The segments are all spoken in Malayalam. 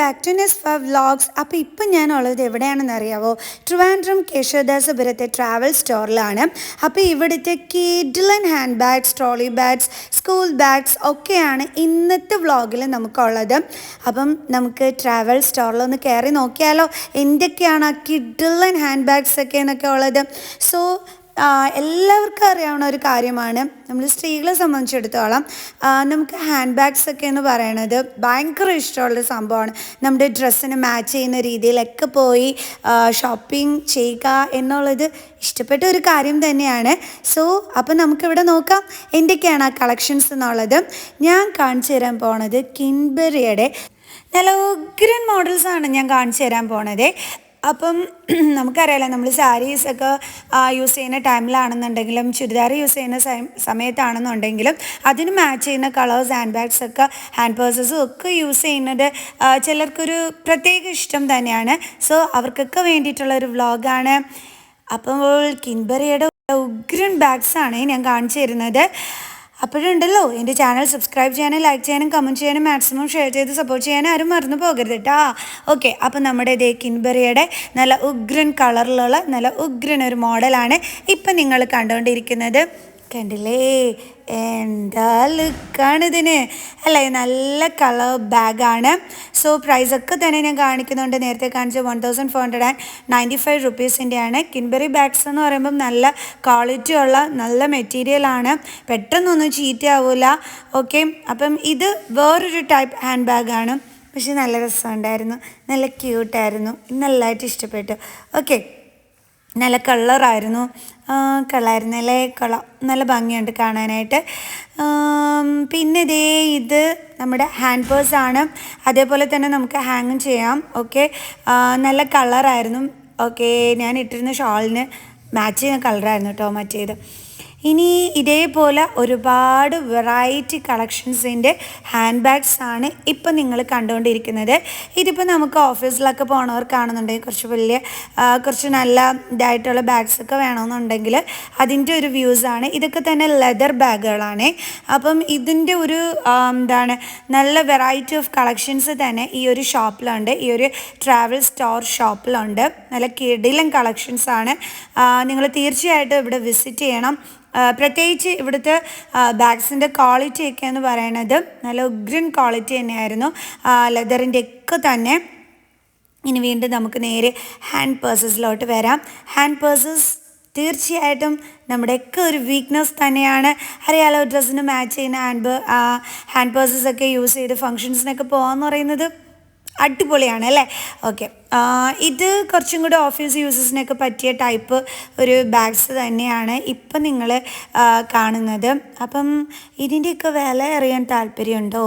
ബാക്ക് ടു നെസ് ഫ വ്ളോഗ്സ് അപ്പോൾ ഇപ്പം ഞാനുള്ളത് എവിടെയാണെന്ന് അറിയാവോ ട്രിവാൻഡ്രം കേശവദാസപുരത്തെ ട്രാവൽ സ്റ്റോറിലാണ് അപ്പോൾ ഇവിടുത്തെ കീഡിലൻ hand bags trolley bags school bags ഒക്കെയാണ് ഇന്നത്തെ വ്ളോഗിൽ നമുക്കുള്ളത്. അപ്പം നമുക്ക് ട്രാവൽ സ്റ്റോറിലൊന്ന് കയറി നോക്കിയാലോ. എന്തൊക്കെയാണ് ആ കിഡിലൻ ഹാൻഡ് ബാഗ്സ് ഒക്കെ എന്നൊക്കെ ഉള്ളത്? സോ എല്ലാവർക്കും അറിയാവുന്ന ഒരു കാര്യമാണ്. നമ്മൾ സ്ത്രീകളെ സംബന്ധിച്ചിടത്തോളം നമുക്ക് ഹാൻഡ് ബാഗ്സ് ഒക്കെ എന്ന് പറയുന്നത് ഭയങ്കര ഇഷ്ടമുള്ള സംഭവമാണ്. നമ്മുടെ ഡ്രസ്സിന് മാച്ച് ചെയ്യുന്ന രീതിയിലൊക്കെ പോയി ഷോപ്പിംഗ് ചെയ്യുക എന്നുള്ളത് ഇഷ്ടപ്പെട്ട ഒരു കാര്യം തന്നെയാണ്. സോ അപ്പം നമുക്കിവിടെ നോക്കാം എന്തൊക്കെയാണ് ആ കളക്ഷൻസ് എന്നുള്ളത്. ഞാൻ കാണിച്ചു തരാൻ പോണത് കിൻബെറിയുടെ നല്ല ഉഗ്രൻ മോഡൽസാണ് ഞാൻ കാണിച്ചു തരാൻ പോണത്. അപ്പം നമുക്കറിയാലോ നമ്മൾ സാരീസൊക്കെ യൂസ് ചെയ്യുന്ന ടൈമിലാണെന്നുണ്ടെങ്കിലും ചുരിദാർ യൂസ് ചെയ്യുന്ന സമ- സമയത്താണെന്നുണ്ടെങ്കിലും അതിന് മാച്ച് ചെയ്യുന്ന കളേഴ്സ് ഹാൻഡ് ബാഗ്സ് ഒക്കെ ഹാൻഡ് പേഴ്സസും ഒക്കെ യൂസ് ചെയ്യുന്നത് ചിലർക്കൊരു പ്രത്യേക ഇഷ്ടം തന്നെയാണ്. സോ അവർക്കൊക്കെ വേണ്ടിയിട്ടുള്ള ഒരു വ്ളോഗാണ് അപ്പോൾ കിൻബറിയുടെ ഉഗ്രൻ ബാഗ്സാണ് ഞാൻ കാണിച്ചു തരുന്നത്. അപ്പോഴുണ്ടല്ലോ എന്റെ ചാനൽ സബ്സ്ക്രൈബ് ചെയ്യാനും ലൈക്ക് ചെയ്യാനും കമന്റ് ചെയ്യാനും മാക്സിമം ഷെയർ ചെയ്ത് സപ്പോർട്ട് ചെയ്യാനും ആരും മറന്നു പോകരുത് കേട്ടോ ഓക്കെ അപ്പം നമ്മുടെ ഇതേ കിൻബറിയുടെ നല്ല ഉഗ്രൻ കളറിലുള്ള നല്ല ഉഗ്രൻ ഒരു മോഡലാണ് ഇപ്പം നിങ്ങൾ കണ്ടുകൊണ്ടിരിക്കുന്നത്. കണ്ടില്ലേ? എന്താ ലുക്കാണ് ഇതിന്? അല്ലേ നല്ല കളർ ബാഗാണ്. സോ പ്രൈസൊക്കെ തന്നെ ഞാൻ കാണിക്കുന്നുണ്ട്. നേരത്തെ കാണിച്ച one thousand four hundred and ninety five റുപ്പീസിന്റെയാണ് കിൻബറി ബാഗ്സ് എന്ന് പറയുമ്പം നല്ല ക്വാളിറ്റി ഉള്ള നല്ല മെറ്റീരിയലാണ് പെട്ടെന്നൊന്നും ചീറ്റ് ആവില്ല ഓക്കെ അപ്പം ഇത് വേറൊരു ടൈപ്പ് ഹാൻഡ് ബാഗാണ് പക്ഷേ നല്ല രസമുണ്ടായിരുന്നു. നല്ല ക്യൂട്ടായിരുന്നു നല്ലതായിട്ട് ഇഷ്ടപ്പെട്ടു. ഓക്കെ നല്ല കളറായിരുന്നു. കളായിരുന്നല്ലേ കള നല്ല ഭംഗിയുണ്ട് കാണാനായിട്ട്. പിന്നെ ഇതേ ഇത് നമ്മുടെ ഹാൻഡ് പേഴ്സ് ആണ്. അതേപോലെ തന്നെ നമുക്ക് ഹാങ്ങും ചെയ്യാം. ഓക്കെ നല്ല കളറായിരുന്നു. ഓക്കെ ഞാൻ ഇട്ടിരുന്ന ഷാളിന് മാച്ച് ചെയ്യുന്ന കളറായിരുന്നു കേട്ടോ മറ്റേത്. ഇനി ഇതേപോലെ ഒരുപാട് വെറൈറ്റി കളക്ഷൻസിന്റെ ഹാൻഡ് ബാഗ്സ് ആണ് ഇപ്പം നിങ്ങൾ കണ്ടുകൊണ്ടിരിക്കുന്നത്. ഇതിപ്പോൾ നമുക്ക് ഓഫീസിലൊക്കെ പോണവർക്കാണെന്നുണ്ടെങ്കിൽ കുറച്ച് വലിയ കുറച്ച് നല്ല ഇതായിട്ടുള്ള ബാഗ്സ് ഒക്കെ വേണമെന്നുണ്ടെങ്കിൽ അതിന്റെ ഒരു വ്യൂസ് ആണ്. ഇതൊക്കെ തന്നെ ലെതർ ബാഗുകളാണ് അപ്പം ഇതിന്റെ ഒരു എന്താണ് നല്ല വെറൈറ്റി ഓഫ് കളക്ഷൻസ് തന്നെ ഈ ഒരു ഷോപ്പിലുണ്ട് ഈ ഒരു ട്രാവൽ സ്റ്റോർ ഷോപ്പിലുണ്ട് നല്ല കിടിലം കളക്ഷൻസാണ് നിങ്ങൾ തീർച്ചയായിട്ടും ഇവിടെ വിസിറ്റ് ചെയ്യണം. പ്രത്യേകിച്ച് ഇവിടുത്തെ ബാഗ്സിന്റെ ക്വാളിറ്റി ഒക്കെ എന്ന് പറയണത് നല്ല ഉഗ്രൻ ക്വാളിറ്റി തന്നെയായിരുന്നു. ലെതറിന്റെ ഒക്കെ തന്നെ. ഇനി വീണ്ടും നമുക്ക് നേരെ ഹാൻഡ് പേഴ്സസിലോട്ട് വരാം. ഹാൻഡ് പേഴ്സസ് തീർച്ചയായിട്ടും നമ്മുടെയൊക്കെ ഒരു വീക്ക്നെസ് തന്നെയാണ്. അറിയാലോ ഡ്രസ്സിന് മാച്ച് ചെയ്യുന്ന ഹാൻഡ് ഹാൻഡ് പേഴ്സസ് ഒക്കെ യൂസ് ചെയ്ത് ഫങ്ഷൻസിനൊക്കെ പോകാമെന്ന് പറയുന്നത്. അടിപൊളിയാണ് അല്ലേ? ഓക്കെ ഇത് കുറച്ചും കൂടി ഓഫീസ് യൂസസിനൊക്കെ പറ്റിയ ടൈപ്പ് ഒരു ബാഗ്സ് തന്നെയാണ് ഇപ്പം നിങ്ങൾ കാണുന്നത്. അപ്പം ഇതിന്റെയൊക്കെ വില അറിയാൻ താല്പര്യമുണ്ടോ?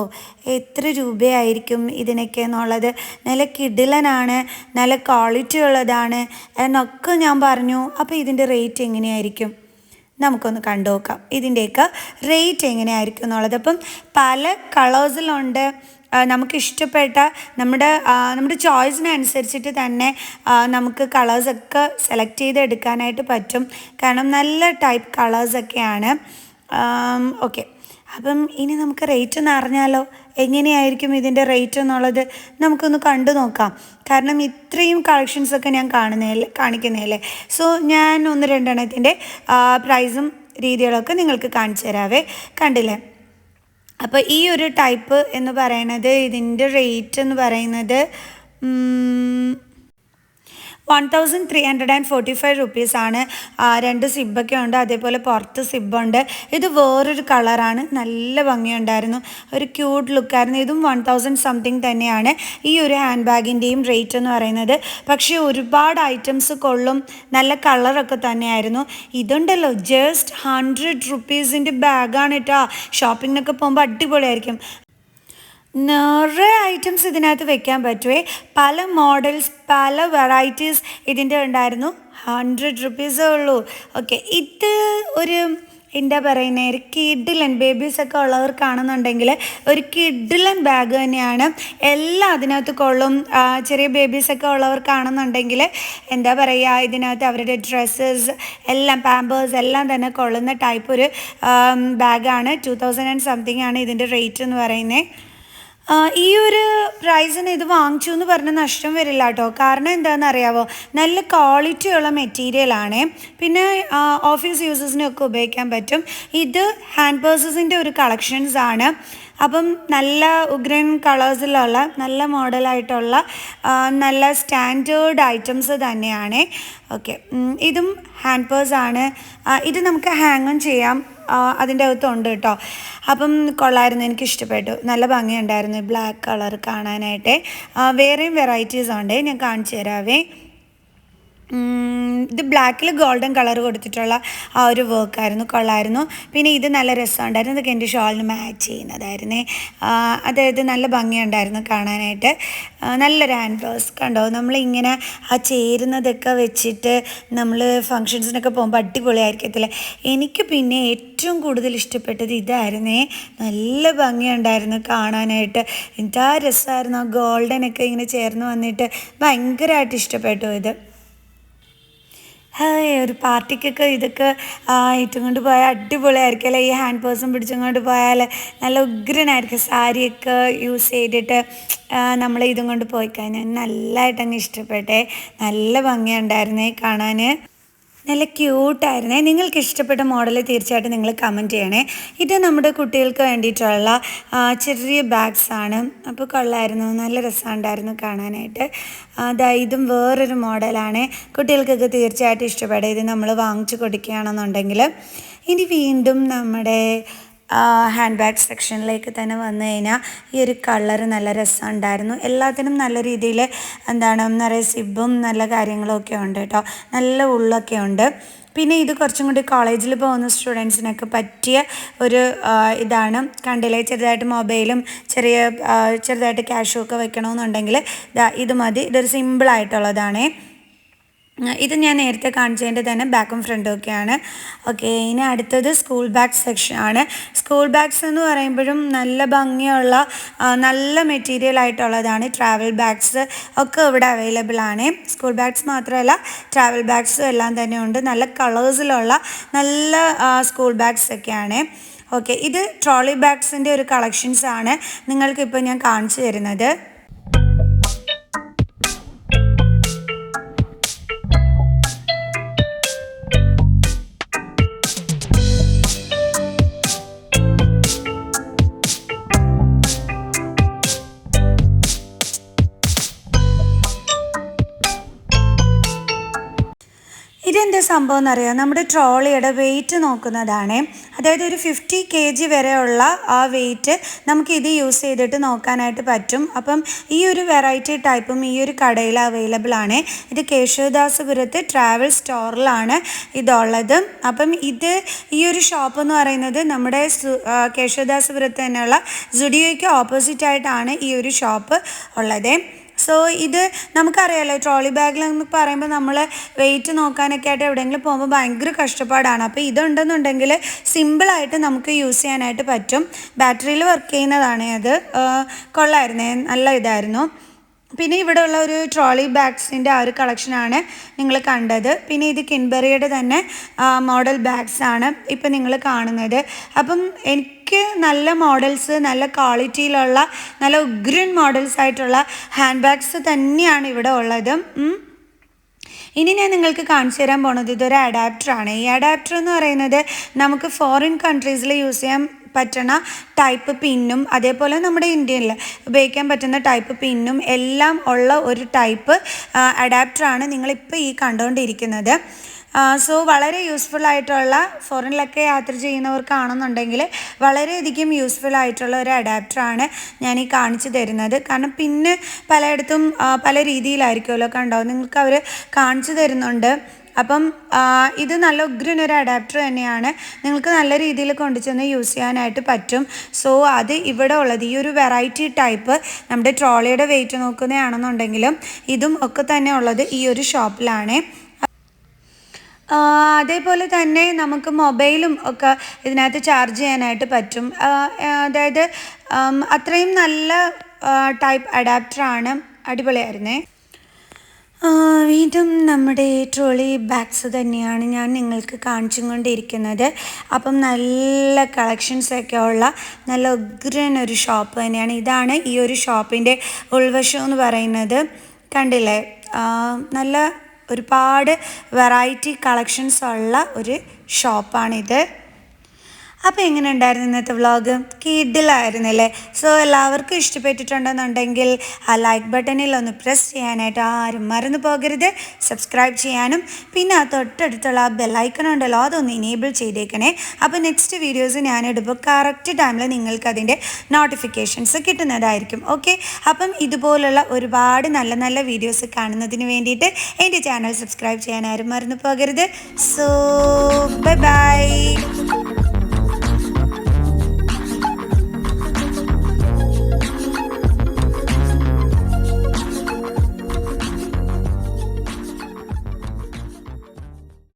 എത്ര രൂപയായിരിക്കും ഇതിനൊക്കെ എന്നുള്ളത്? നല്ല കിടിലനാണ് നല്ല ക്വാളിറ്റി ഉള്ളതാണ് എന്നൊക്കെ ഞാൻ പറഞ്ഞു. അപ്പോൾ ഇതിന്റെ റേറ്റ് എങ്ങനെയായിരിക്കും? നമുക്കൊന്ന് കണ്ടു നോക്കാം. ഇതിന്റെയൊക്കെ റേറ്റ് എങ്ങനെയായിരിക്കും എന്നുള്ളത്. അപ്പം പല കളേഴ്സിലുണ്ട് നമുക്ക് ഇഷ്ടപ്പെട്ട നമ്മുടെ നമ്മുടെ ചോയ്സിനനുസരിച്ചിട്ട് തന്നെ നമുക്ക് കളേഴ്സൊക്കെ സെലക്ട് ചെയ്ത് എടുക്കാനായിട്ട് പറ്റും. കാരണം നല്ല ടൈപ്പ് കളേഴ്സൊക്കെയാണ് ഓക്കെ അപ്പം ഇനി നമുക്ക് റേറ്റ് ഒന്ന് അറിഞ്ഞാലോ? എങ്ങനെയായിരിക്കും ഇതിന്റെ റേറ്റ് എന്നുള്ളത് നമുക്കൊന്ന് കണ്ടു നോക്കാം. കാരണം ഇത്രയും കളക്ഷൻസൊക്കെ ഞാൻ കാണുന്നതല്ലേ കാണിക്കുന്നതല്ലേ സോ ഞാൻ ഒന്ന് രണ്ടെണ്ണത്തിന്റെ പ്രൈസും രീതികളൊക്കെ നിങ്ങൾക്ക് കാണിച്ചു തരാവേ. കണ്ടില്ലേ? അപ്പോൾ ഈ ഒരു ടൈപ്പ് എന്ന് പറയുന്നത് ഇതിന്റെ റേറ്റ് എന്ന് പറയുന്നത് one thousand three hundred and forty five റുപ്പീസാണ് രണ്ട് സിബൊക്കെ ഉണ്ട്. അതേപോലെ പുറത്ത് സിബുണ്ട് ഇത് വേറൊരു കളറാണ്. നല്ല ഭംഗിയുണ്ടായിരുന്നു. ഒരു ക്യൂട്ട് ലുക്കായിരുന്നു ഇതും വൺ തൗസൻഡ് സംതിങ് തന്നെയാണ്. ഈ ഒരു ഹാൻഡ് ബാഗിന്റെയും റേറ്റ് എന്ന് പറയുന്നത്. പക്ഷേ ഒരുപാട് ഐറ്റംസ് കൊള്ളും. നല്ല കളറൊക്കെ തന്നെയായിരുന്നു. ഇതുണ്ടല്ലോ ജസ്റ്റ് ഹൺഡ്രഡ് റുപ്പീസിന്റെ ബാഗാണ് കേട്ടോ ഷോപ്പിങ്ങിനൊക്കെ പോകുമ്പോൾ അടിപൊളിയായിരിക്കും. നിറയെ ഐറ്റംസ് ഇതിനകത്ത് വെക്കാൻ പറ്റുമേ പല മോഡൽസ് പല വെറൈറ്റീസ് ഇതിന്റെ ഉണ്ടായിരുന്നു. ഹൺഡ്രഡ് റുപ്പീസേ ഉള്ളൂ. ഓക്കെ ഇത് ഒരു എന്താ പറയുന്നത് ഒരു കിഡിലൻ ബേബീസൊക്കെ ഉള്ളവർക്കാണെന്നുണ്ടെങ്കിൽ ഒരു കിഡിലൻ ബാഗ് തന്നെയാണ്. എല്ലാം അതിനകത്ത് കൊള്ളും. ചെറിയ ബേബീസൊക്കെ ഉള്ളവർക്കാണെന്നുണ്ടെങ്കിൽ എന്താ പറയുക ഇതിനകത്ത് അവരുടെ ഡ്രസ്സസ് എല്ലാം പാമ്പേഴ്സ് എല്ലാം തന്നെ കൊള്ളുന്ന ടൈപ്പ് ഒരു ബാഗാണ് ടു തൗസൻഡ് ആൻഡ് സംതിങ് ആണ് ഇതിന്റെ റേറ്റ് എന്ന് പറയുന്നത് ഈ ഒരു പ്രൈസിന് ഇത് വാങ്ങിച്ചു എന്ന് പറഞ്ഞ നഷ്ടം വരില്ല കേട്ടോ കാരണം എന്താണെന്ന് അറിയാവോ നല്ല ക്വാളിറ്റിയുള്ള മെറ്റീരിയലാണ് പിന്നെ ഓഫീസ് യൂസേഴ്സിനൊക്കെ ഉപയോഗിക്കാൻ പറ്റും. ഇത് ഹാൻഡ് പേഴ്സസിന്റെ ഒരു കളക്ഷൻസ് ആണ്. അപ്പം നല്ല ഉഗ്രൻ കളേഴ്സിലുള്ള നല്ല മോഡലായിട്ടുള്ള നല്ല സ്റ്റാൻഡേർഡ് ഐറ്റംസ് തന്നെയാണ്. ഓക്കെ ഇതും ഹാൻഡ് പേഴ്സാണ് ഇത് നമുക്ക് ഹാങ്ങും ചെയ്യാം. അതിന്റെ അകത്തുണ്ട് കേട്ടോ. അപ്പം കൊള്ളായിരുന്നു എനിക്ക് ഇഷ്ടപ്പെട്ടു നല്ല ഭംഗിയുണ്ടായിരുന്നു ബ്ലാക്ക് കളർ കാണാനായിട്ട്. വേറെയും വെറൈറ്റീസ് ഉണ്ട് ഞാൻ കാണിച്ചു തരാവേ. ഇത് ബ്ലാക്കിൽ ഗോൾഡൻ കളർ കൊടുത്തിട്ടുള്ള ആ ഒരു വർക്കായിരുന്നു കൊള്ളായിരുന്നു. പിന്നെ ഇത് നല്ല രസമുണ്ടായിരുന്നു. ഇതൊക്കെ എന്റെ ഷോളിന് മാച്ച് ചെയ്യുന്നതായിരുന്നേ. അതായത് നല്ല ഭംഗിയുണ്ടായിരുന്നു കാണാനായിട്ട്. നല്ലൊരു ഹാൻഡ് ബ്ലൗസ് കണ്ടോ? നമ്മളിങ്ങനെ ആ ചേരുന്നതൊക്കെ വെച്ചിട്ട് നമ്മൾ ഫങ്ഷൻസിനൊക്കെ പോകുമ്പോൾ അടിപൊളിയായിരിക്കത്തില്ലേ? എനിക്ക് പിന്നെ ഏറ്റവും കൂടുതൽ ഇഷ്ടപ്പെട്ടത് ഇതായിരുന്നേ. നല്ല ഭംഗിയുണ്ടായിരുന്നു കാണാനായിട്ട്. എന്താ രസമായിരുന്നു ആ ഗോൾഡനൊക്കെ ഇങ്ങനെ ചേർന്ന് വന്നിട്ട്. ഭയങ്കരമായിട്ട് ഇഷ്ടപ്പെട്ടു ഇത്. ഒരു പാർട്ടിക്കൊക്കെ ഇതൊക്കെ ഇട്ടുകൊണ്ട് ഇട്ടും കൊണ്ട് പോയാൽ അടിപൊളിയായിരിക്കും അല്ലേ? ഈ ഹാൻഡ് പേഴ്സും പിടിച്ചുകൊണ്ട് പോയാൽ നല്ല ഉഗ്രനായിരിക്കും. സാരിയൊക്കെ യൂസ് ചെയ്തിട്ട് നമ്മൾ ഇതും കൊണ്ട് പോയി കഴിഞ്ഞാൽ നല്ലതായിട്ട് അങ്ങ് ഇഷ്ടപ്പെട്ടെ. നല്ല ഭംഗിയുണ്ടായിരുന്നേ കാണാൻ. നല്ല ക്യൂട്ടായിരുന്നേ. നിങ്ങൾക്ക് ഇഷ്ടപ്പെട്ട മോഡൽ തീർച്ചയായിട്ടും നിങ്ങൾ കമന്റ് ചെയ്യണേ. ഇത് നമ്മുടെ കുട്ടികൾക്ക് വേണ്ടിയിട്ടുള്ള ചെറിയ ബാഗ്സ് ആണ്. അപ്പോൾ കൊള്ളായിരുന്നു. നല്ല രസമുണ്ടായിരുന്നു കാണാനായിട്ട്. അതാ ഇതും വേറൊരു മോഡലാണ്. കുട്ടികൾക്കൊക്കെ തീർച്ചയായിട്ടും ഇഷ്ടപ്പെടും. ഇത് നമ്മൾ വാങ്ങിച്ചു കൊടുക്കുകയാണെന്നുണ്ടെങ്കിൽ ഇനി വീണ്ടും നമ്മുടെ ഹാൻഡ് ബാഗ് സെക്ഷനിലേക്ക് തന്നെ വന്നു കഴിഞ്ഞാൽ ഈ ഒരു കളർ നല്ല രസം ഉണ്ടായിരുന്നു. എല്ലാത്തിനും നല്ല രീതിയിൽ എന്താണ് നിറയെ സിബും നല്ല കാര്യങ്ങളൊക്കെ ഉണ്ട് കേട്ടോ. നല്ല ഉള്ളൊക്കെ ഉണ്ട്. പിന്നെ ഇത് കുറച്ചും കൂടി കോളേജിൽ പോകുന്ന സ്റ്റുഡൻസിനൊക്കെ പറ്റിയ ഒരു ഇതാണ്. കണ്ടില്ലേ? ചെറുതായിട്ട് മൊബൈലും ചെറിയ ചെറുതായിട്ട് ക്യാഷും ഒക്കെ വെക്കണമെന്നുണ്ടെങ്കിൽ ഇത് മതി. ഇതൊരു സിമ്പിളായിട്ടുള്ളതാണേ ഇത് ഞാൻ നേരത്തെ കാണിച്ചതിന്റെ തന്നെ ബാക്കും ഫ്രണ്ടും ഒക്കെയാണ് ഓക്കെ ഇനി അടുത്തത് സ്കൂൾ ബാഗ് സെക്ഷൻ ആണ്. സ്കൂൾ ബാഗ്സ് എന്ന് പറയുമ്പോഴും നല്ല ഭംഗിയുള്ള നല്ല മെറ്റീരിയൽ ആയിട്ടുള്ളതാണ് ട്രാവൽ ബാഗ്സ് ഒക്കെ ഇവിടെ അവൈലബിൾ ആണ്. സ്കൂൾ ബാഗ്സ് മാത്രമല്ല ട്രാവൽ ബാഗ്സും എല്ലാം തന്നെ ഉണ്ട്. നല്ല കളേഴ്സിലുള്ള നല്ല സ്കൂൾ ബാഗ്സ് ഒക്കെയാണ്. ഓക്കെ ഇത് ട്രോളി ബാഗ്സിന്റെ ഒരു കളക്ഷൻസ് ആണ് നിങ്ങൾക്കിപ്പോൾ ഞാൻ കാണിച്ചു തരുന്നത്. ഇതെന്താ സംഭവം എന്നറിയാം നമ്മുടെ ട്രോളിയുടെ വെയിറ്റ് നോക്കുന്നതാണ്. അതായത് ഒരു ഫിഫ്റ്റി കെ ജി വരെയുള്ള ആ വെയിറ്റ് നമുക്ക് യൂസ് ചെയ്തിട്ട് നോക്കാനായിട്ട് പറ്റും. അപ്പം ഈ ഒരു വെറൈറ്റി ടൈപ്പും ഈ ഒരു കടയിൽ അവൈലബിൾ ആണ്. ഇത് കേശവദാസപുരത്ത് ട്രാവൽ സ്റ്റോറിലാണ് ഇതുള്ളത്. അപ്പം ഇത് ഈ ഒരു ഷോപ്പ് എന്ന് പറയുന്നത് നമ്മുടെ കേശവദാസപുരത്ത് തന്നെയുള്ള സുഡിയോയ്ക്ക് ഓപ്പോസിറ്റ് ആയിട്ടാണ് ഈ ഒരു ഷോപ്പ് ഉള്ളത്. സോ ഇത് നമുക്കറിയാലോ ട്രോളി ബാഗിൽ എന്ന് പറയുമ്പോൾ നമ്മൾ വെയിറ്റ് നോക്കാനൊക്കെ ആയിട്ട് എവിടെയെങ്കിലും പോകുമ്പോൾ ഭയങ്കര കഷ്ടപ്പാടാണ്. അപ്പോൾ ഇതുണ്ടെന്നുണ്ടെങ്കിൽ സിമ്പിളായിട്ട് നമുക്ക് യൂസ് ചെയ്യാനായിട്ട് പറ്റും. ബാറ്ററിയിൽ വർക്ക് ചെയ്യുന്നതാണ് അത്. കൊള്ളായിരുന്നേ നല്ല ഇതായിരുന്നു. പിന്നെ ഇവിടെ ഉള്ള ഒരു ട്രോളി ബാഗ്സിന്റെ ആ ഒരു കളക്ഷനാണ് നിങ്ങൾ കണ്ടത്. പിന്നെ ഇത് കിൻബറിയുടെ തന്നെ മോഡൽ ബാഗ്സാണ് ഇപ്പം നിങ്ങൾ കാണുന്നത്. അപ്പം എനിക്ക് നല്ല മോഡൽസ് നല്ല ക്വാളിറ്റിയിലുള്ള നല്ല ഉഗ്രൻ മോഡൽസ് ആയിട്ടുള്ള ഹാൻഡ് ബാഗ്സ് തന്നെയാണ് ഇവിടെ ഉള്ളത്. ഇനി ഞാൻ നിങ്ങൾക്ക് കാണിച്ചു തരാൻ പോണത് ഇതൊരു അഡാപ്റ്ററാണ് ഈ അഡാപ്റ്റർ എന്ന് പറയുന്നത് നമുക്ക് ഫോറിൻ കൺട്രീസിൽ യൂസ് ചെയ്യാൻ പറ്റണ ടൈപ്പ് പിന്നും അതേപോലെ നമ്മുടെ ഇന്ത്യയിൽ ഉപയോഗിക്കാൻ പറ്റുന്ന ടൈപ്പ് പിന്നും എല്ലാം ഉള്ള ഒരു ടൈപ്പ് അഡാപ്റ്ററാണ് നിങ്ങളിപ്പോൾ ഈ കണ്ടുകൊണ്ടിരിക്കുന്നത് സോ വളരെ യൂസ്ഫുൾ ആയിട്ടുള്ള ഫോറിനിലൊക്കെ യാത്ര ചെയ്യുന്നവർക്കാണെന്നുണ്ടെങ്കിൽ വളരെയധികം യൂസ്ഫുൾ ആയിട്ടുള്ള ഒരു അഡാപ്റ്ററാണ് ഞാൻ ഈ കാണിച്ചു തരുന്നത്. കാരണം പിന്നെ പലയിടത്തും പല രീതിയിലായിരിക്കുമല്ലോ കണ്ടോ? നിങ്ങൾക്ക് അവർ കാണിച്ചു തരുന്നുണ്ട്. അപ്പം ഇത് നല്ല ഉഗ്രനൊരു അഡാപ്റ്റർ തന്നെയാണ്. നിങ്ങൾക്ക് നല്ല രീതിയിൽ കൊണ്ടുചെന്ന് യൂസ് ചെയ്യാനായിട്ട് പറ്റും. സോ അത് ഇവിടെ ഉള്ളത് ഈ ഒരു വെറൈറ്റി ടൈപ്പ് നമ്മുടെ ട്രോളിയുടെ വെയിറ്റ് നോക്കുന്നതാണെന്നുണ്ടെങ്കിലും ഇതും ഒക്കെ തന്നെ ഉള്ളത് ഈ ഒരു ഷോപ്പിലാണ് അതേപോലെ തന്നെ നമുക്ക് മൊബൈലും ഒക്കെ ഇതിനകത്ത് ചാർജ് ചെയ്യാനായിട്ട് പറ്റും. അതായത് അത്രയും നല്ല ടൈപ്പ് അഡാപ്റ്ററാണ് അടിപൊളിയായിരുന്നേ. വീണ്ടും നമ്മുടെ ട്രോളി ബാഗ്സ് തന്നെയാണ് ഞാൻ നിങ്ങൾക്ക് കാണിച്ചും കൊണ്ടിരിക്കുന്നത് അപ്പം നല്ല കളക്ഷൻസൊക്കെ ഉള്ള നല്ല ഉഗ്രൻ ഒരു ഷോപ്പ് തന്നെയാണ്. ഇതാണ് ഈ ഒരു ഷോപ്പിന്റെ ഉൾവശം എന്ന് പറയുന്നത്. കണ്ടില്ലേ? നല്ല ഒരുപാട് വെറൈറ്റി കളക്ഷൻസ് ഉള്ള ഒരു ഷോപ്പാണിത് അപ്പോൾ എങ്ങനെ ഉണ്ടായിരുന്നു ഇന്നത്തെ വ്ളോഗ് കിഡിലായിരുന്നില്ലേ സോ എല്ലാവർക്കും ഇഷ്ടപ്പെട്ടിട്ടുണ്ടെന്നുണ്ടെങ്കിൽ ആ ലൈക്ക് ബട്ടണിൽ ഒന്ന് പ്രസ് ചെയ്യാനായിട്ട് ആരും മറന്നു പോകരുത്. സബ്സ്ക്രൈബ് ചെയ്യാനും പിന്നെ ആ തൊട്ടടുത്തുള്ള ആ ബെല്ലൈക്കൺ ഉണ്ടല്ലോ അതൊന്ന് ഇനേബിൾ ചെയ്തേക്കണേ. അപ്പോൾ നെക്സ്റ്റ് വീഡിയോസ് ഞാൻ കറക്റ്റ് ടൈമിൽ നിങ്ങൾക്ക് അതിന്റെ നോട്ടിഫിക്കേഷൻസ് കിട്ടുന്നതായിരിക്കും. ഓക്കെ അപ്പം ഇതുപോലുള്ള ഒരുപാട് നല്ല നല്ല വീഡിയോസ് കാണുന്നതിന് വേണ്ടിയിട്ട് എന്റെ ചാനൽ സബ്സ്ക്രൈബ് ചെയ്യാൻ ആരും മറന്നു പോകരുത്. So bye bye